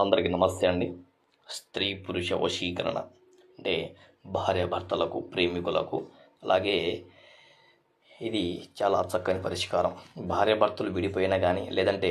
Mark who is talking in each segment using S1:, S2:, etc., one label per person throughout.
S1: అందరికీ నమస్తే అండి. స్త్రీ పురుష వశీకరణ అంటే భార్యాభర్తలకు ప్రేమికులకు అలాగే ఇది చాలా చక్కని పరిష్కారం. భార్యాభర్తలు విడిపోయినా కానీ లేదంటే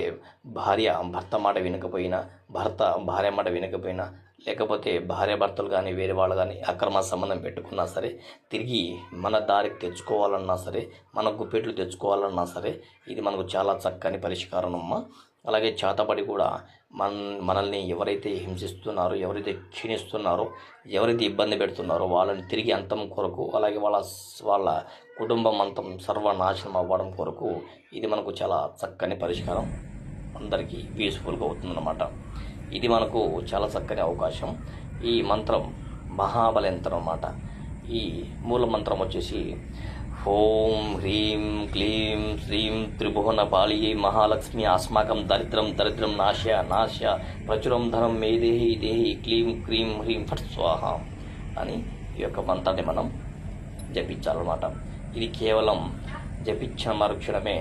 S1: భార్య భర్త మాట వినకపోయినా భర్త భార్య మాట వినకపోయినా లేకపోతే భార్యాభర్తలు కానీ వేరే వాళ్ళు కానీ అక్రమ సంబంధం పెట్టుకున్నా సరే తిరిగి మన దారికి తెచ్చుకోవాలన్నా సరే మన గుప్పెట్లు తెచ్చుకోవాలన్నా సరే ఇది మనకు చాలా చక్కని పరిష్కారం అమ్మ. అలాగే చేతబడి కూడా మన మనల్ని ఎవరైతే హింసిస్తున్నారో ఎవరైతే క్షీణిస్తున్నారో ఎవరైతే ఇబ్బంది పెడుతున్నారో వాళ్ళని తిరిగి అంతం కొరకు అలాగే వాళ్ళ వాళ్ళ కుటుంబం అంతం సర్వనాశనం అవ్వడం కొరకు ఇది మనకు చాలా చక్కని పరిష్కారం. అందరికీ పీస్ఫుల్గా అవుతుందన్నమాట. ఇది మనకు చాలా చక్కని అవకాశం. ఈ మంత్రం మహాబల యంత్రం అన్నమాట. ఈ మూల మంత్రం వచ్చేసి ఓం హ్రీం క్లీం శ్రీం త్రిభువన పాళియే మహాలక్ష్మి అస్మాకం దరిద్రం దరిద్రం నాశ నాశ ప్రచురం ధనం మే దేహి దేహి క్లీం క్రీం హ్రీం ఫట్ స్వాహ అని ఈ యొక్క మంత్రాన్ని మనం జపించాలన్నమాట. ఇది కేవలం జపించిన మరుక్షణమే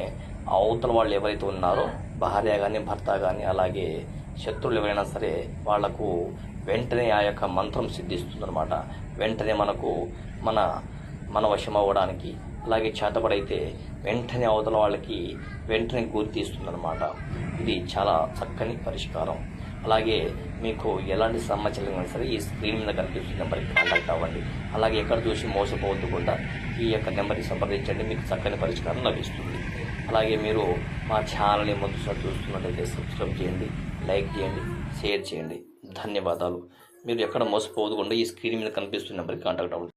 S1: అవతల వాళ్ళు ఎవరైతే ఉన్నారో భార్య కానీ భర్త కానీ అలాగే శత్రువులు ఎవరైనా సరే వాళ్ళకు వెంటనే ఆ యొక్క మంత్రం సిద్ధిస్తుందనమాట వెంటనే మనకు మన మన వశం అవ్వడానికి అలాగే చేతపడైతే వెంటనే అవతల వాళ్ళకి వెంటనే గుర్తిస్తుందనమాట ఇది చాలా చక్కని పరిష్కారం. అలాగే మీకు ఎలాంటి సమస్యలు సరే ఈ స్క్రీన్ మీద కనిపిస్తున్న నెంబర్కి కాంటాక్ట్ అవ్వండి. అలాగే ఎక్కడ చూసి మోసపోవద్దుకుండా ఈ యొక్క నెంబర్కి సంప్రదించండి. మీకు చక్కని పరిష్కారం లభిస్తుంది. అలాగే మీరు మా ఛానల్ని మొదటిసారి చూస్తున్నట్లయితే సబ్స్క్రైబ్ చేయండి లైక్ చేయండి షేర్ చేయండి. ధన్యవాదాలు. మీరు ఎక్కడ మోసపోవద్దుకుండా ఈ స్క్రీన్ మీద కనిపిస్తున్న నెంబర్కి కాంటాక్ట్ అవ్వండి.